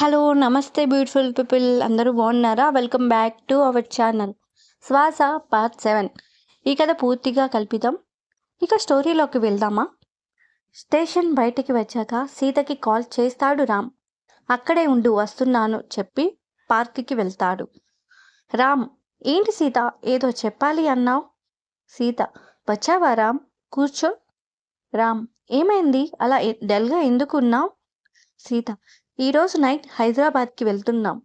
Hello నమస్తే beautiful people. అందరూ బాగున్నారా? Welcome back to our channel. Swasa part seven. ఈ కథ పూర్తిగా కల్పితం ఇక స్టోరీలోకి వెళ్దామా? స్టేషన్ బయటికి వచ్చాక సీతకి కాల్ చేస్తాడు రామ్. అక్కడే ఉండు వస్తున్నాను చెప్పి పార్క్కి వెళ్తాడు. రామ్ ఏంటి సీత? ఏదో చెప్పాలి అన్నావు? సీత వచ్చావా రామ్? కూర్చో. రామ్ ఏమైంది? అలా డల్గా ఎందుకు ఉన్నావు? సీత ఈరోజు నైట్ హైదరాబాద్కి వెళ్తున్నాం.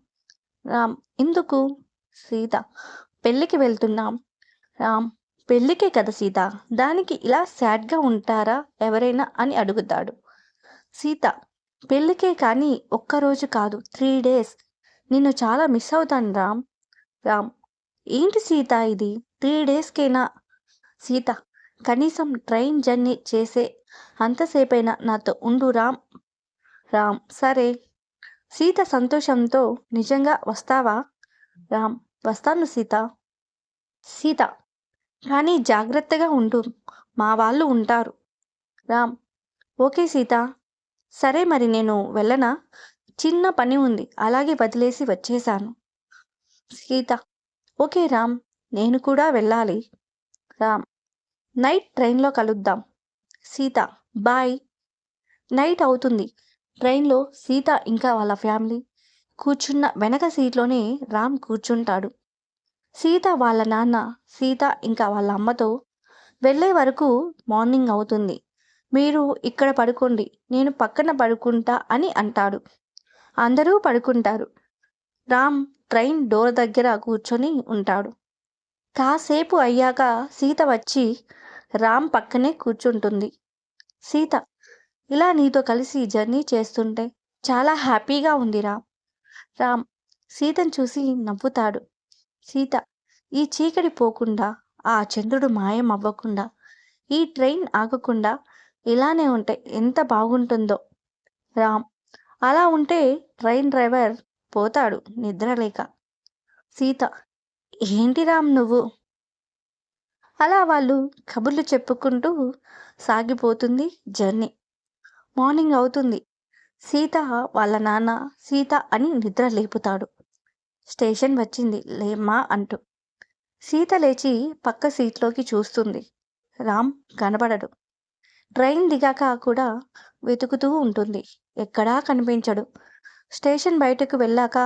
రామ్ ఎందుకు సీత. పెళ్ళికి వెళ్తున్నాం. రామ్ పెళ్ళికే కదా సీత? దానికి ఇలా సాడ్గా ఉంటారా ఎవరైనా అని అడుగుతాడు. సీత పెళ్ళికే కానీ ఒక్కరోజు కాదు త్రీ డేస్. నిన్ను చాలా మిస్ అవుతాను రామ్. రామ్ ఏంటి సీత ఇది? త్రీ డేస్కేనా? సీత కనీసం ట్రైన్ జర్నీ చేసే అంతసేపైనా నాతో ఉండు రామ్. రామ్ సరే. సీత సంతోషంతో నిజంగా వస్తావా? రామ్ వస్తాను సీత. సీత కానీ జాగ్రత్తగా ఉండు. మా వాళ్ళు ఉంటారు. రామ్ ఓకే సీత. సరే మరి నేను వెళ్ళనా? చిన్న పని ఉంది అలాగే వదిలేసి వచ్చేశాను సీత ఓకే రామ్ నేను కూడా వెళ్ళాలి. రామ్ నైట్ ట్రైన్లో కలుద్దాం. సీత బాయ్. నైట్ అవుతుంది. ట్రైన్లో సీత ఇంకా వాళ్ళ ఫ్యామిలీ కూర్చున్న వెనక సీట్లోనే రామ్ కూర్చుంటాడు. సీత వాళ్ళ నాన్న సీత ఇంకా వాళ్ళ అమ్మతో వెళ్ళే వరకు మార్నింగ్ అవుతుంది. మీరు ఇక్కడ పడుకోండి నేను పక్కన పడుకుంటా అని అంటాడు. అందరూ పడుకుంటారు. రామ్ ట్రైన్ డోర్ దగ్గర కూర్చొని ఉంటాడు. కాసేపు అయ్యాక సీత వచ్చి రామ్ పక్కనే కూర్చుంటుంది. సీత ఇలా నీతో కలిసి జర్నీ చేస్తుంటే చాలా హ్యాపీగా ఉంది రామ్ రామ్ సీతను చూసి నవ్వుతాడు. సీత ఈ చీకటి పోకుండా ఆ చంద్రుడు మాయం అవ్వకుండా ఈ ట్రైన్ ఆగకుండా ఇలానే ఉంటే ఎంత బాగుంటుందో. రామ్ అలా ఉంటే ట్రైన్ డ్రైవర్ పోతాడు నిద్రలేక. సీత ఏంటి రామ్ నువ్వు? అలా వాళ్ళు కబుర్లు చెప్పుకుంటూ సాగిపోతుంది జర్నీ. మార్నింగ్ అవుతుంది. సీత వాళ్ళ నాన్న సీత అని నిద్ర లేపుతాడు. స్టేషన్ వచ్చింది. లేమ్మా అంటూ. సీత లేచి పక్క సీట్లోకి చూస్తుంది. రామ్ కనబడడు. ట్రైన్ దిగాక కూడా వెతుకుతూ ఉంటుంది. ఎక్కడా కనిపించడు. స్టేషన్ బయటకు వెళ్ళాక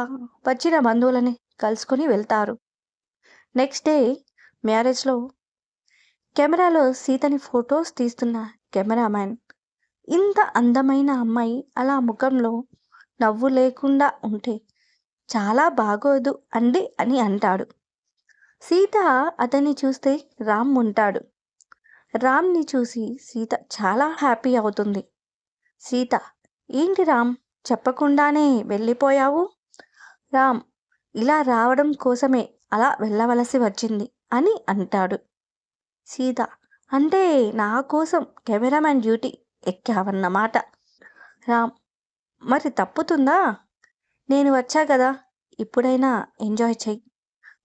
వచ్చిన బంధువులని కలుసుకొని వెళ్తారు. నెక్స్ట్ డే మ్యారేజ్లో కెమెరాలో సీతని ఫొటోస్ తీస్తున్న కెమెరామ్యాన్ ఇంత అందమైన అమ్మాయి అలా ముఖంలో నవ్వు లేకుండా ఉంటే చాలా బాగోదు అండి అని అంటాడు. సీత అతన్ని చూస్తే రామ్ ఉంటాడు. రామ్ని చూసి సీత చాలా హ్యాపీ అవుతుంది. సీత ఏంటి రామ్? చెప్పకుండానే వెళ్ళిపోయావు? రామ్ ఇలా రావడం కోసమే అలా వెళ్ళవలసి వచ్చింది అని అంటాడు. సీత అంటే నా కోసం కెమెరామ్యాన్ డ్యూటీ ఎక్కావన్నమాట. రామ్ మరి తప్పుతుందా? నేను వచ్చా కదా ఇప్పుడైనా ఎంజాయ్ చెయ్యి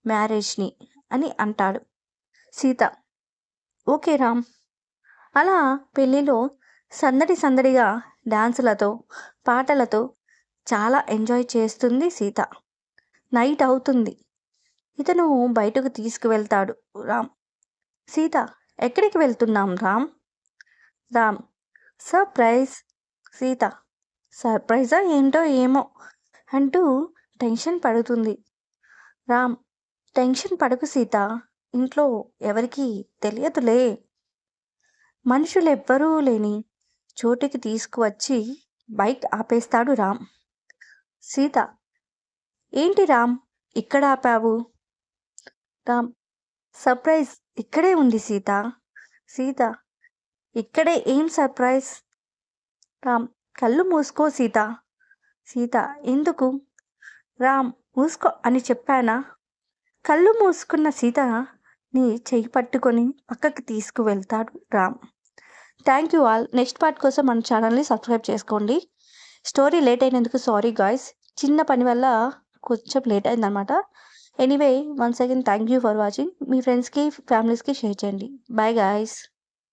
మ్యారేజ్ని అని అంటాడు సీత. ఓకే రామ్. అలా పెళ్ళిలో సందడి సందడిగా డాన్సులతో పాటలతో చాలా ఎంజాయ్ చేస్తుంది సీత. నైట్ అవుతుంది. ఇతను బయటకు తీసుకువెళ్తాడు రామ్. సీత ఎక్కడికి వెళ్తున్నాం రామ్? రామ్ సర్ప్రైజ్ సీత. సర్ప్రైజా ఏంటో ఏమో అంటూ టెన్షన్ పడుతుంది. రామ్ టెన్షన్ పడకు సీత. ఇంట్లో ఎవరికి తెలియదులే. మనుషులెవ్వరూ లేని చోటికి తీసుకువచ్చి బైక్ ఆపేస్తాడు రామ్. సీత ఏంటి రామ్? ఇక్కడ ఆపావు? రామ్ సర్ప్రైజ్ ఇక్కడే ఉంది సీత. సీత ఇక్కడే ఏం సర్ప్రైజ్? రామ్ కళ్ళు మూసుకో సీత. సీత ఎందుకు? రామ్ మూసుకో అని చెప్పానా? కళ్ళు మూసుకున్న సీత నీ చెయ్యి పట్టుకొని పక్కకి తీసుకువెళ్తాడు Ram. Thank you all. Next part కోసం మన ఛానల్ని సబ్స్క్రైబ్ చేసుకోండి. స్టోరీ లేట్ అయినందుకు సారీ గాయ్స్. చిన్న పని వల్ల కొంచెం లేట్ అయిందనమాట anyway once again thank you for watching. మీ ఫ్రెండ్స్కి ఫ్యామిలీస్కి షేర్ చేయండి. Bye guys.